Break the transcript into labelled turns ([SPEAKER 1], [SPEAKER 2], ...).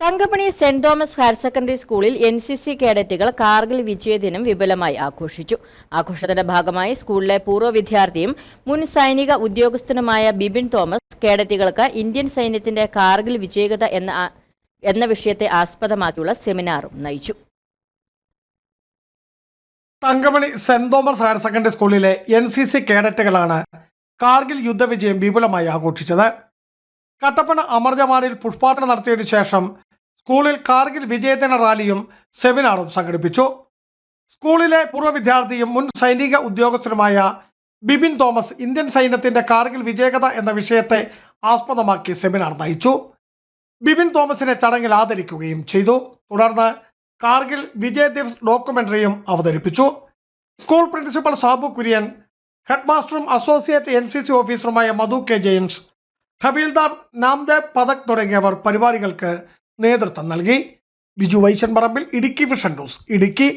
[SPEAKER 1] Thankamani Saint Thomas higher secondary സ്കൂളിൽ N C C കേഡറ്റുകൾ കാർഗിൽ വിജയദിനം വിപുലമായി ആഘോഷിച്ചു. ആഘോഷത്തിന്റെ ഭാഗമായി സ്കൂളിലെ പൂർവ വിദ്യാർത്ഥിയും മുൻ സൈനിക ഉദ്യോഗസ്ഥനുമായ ബിബിൻ തോമസ് കേഡറ്റുകൾക്ക് ഇന്ത്യൻ സൈന്യത്തിന്റെ കാർഗിൽ വിജയകത എന്ന എന്ന വിഷയത്തെ ആസ്പദമാക്കിയുള്ള സെമിനാറും നയിച്ചു.
[SPEAKER 2] Thankamani saint Thomas higher secondary സ്കൂളിലെ എൻ സി സി കേഡറ്റുകളാണ് കാർഗിൽ യുദ്ധവിജയം വിപുലമായി ആഘോഷിച്ചത്. കട്ടപ്പന അമർ ജവാനിൽ പുഷ്പാർച്ചന നടത്തിയതിനു ശേഷം സ്കൂളിൽ കാർഗിൽ വിജയദിന റാലിയും സെമിനാറും സംഘടിപ്പിച്ചു. സ്കൂളിലെ പൂർവ വിദ്യാർത്ഥിയും മുൻ സൈനിക ഉദ്യോഗസ്ഥനുമായ ബിബിൻ തോമസ് ഇന്ത്യൻ സൈന്യത്തിന്റെ കാർഗിൽ വിജയകഥ എന്ന വിഷയത്തെ ആസ്പദമാക്കി സെമിനാർ നയിച്ചു. ബിബിൻ തോമസിനെ ചടങ്ങിൽ ആദരിക്കുകയും ചെയ്തു. തുടർന്ന് കാർഗിൽ വിജയ് ദിവസ് ഡോക്യുമെന്ററിയും അവതരിപ്പിച്ചു. സ്കൂൾ പ്രിൻസിപ്പൽ സാബു കുര്യൻ ഹെഡ്മാസ്റ്ററും അസോസിയേറ്റ് എൻ സി സി ഓഫീസറുമായ മധു കെ ജെയിംസ് ഹബീൽദാർ നാംദേവ് പതക് തുടങ്ങിയവർ പരിപാടികൾക്ക് നേതൃത്വം നൽകി. Biju Vaishan Parambil Idukki vision news Idukki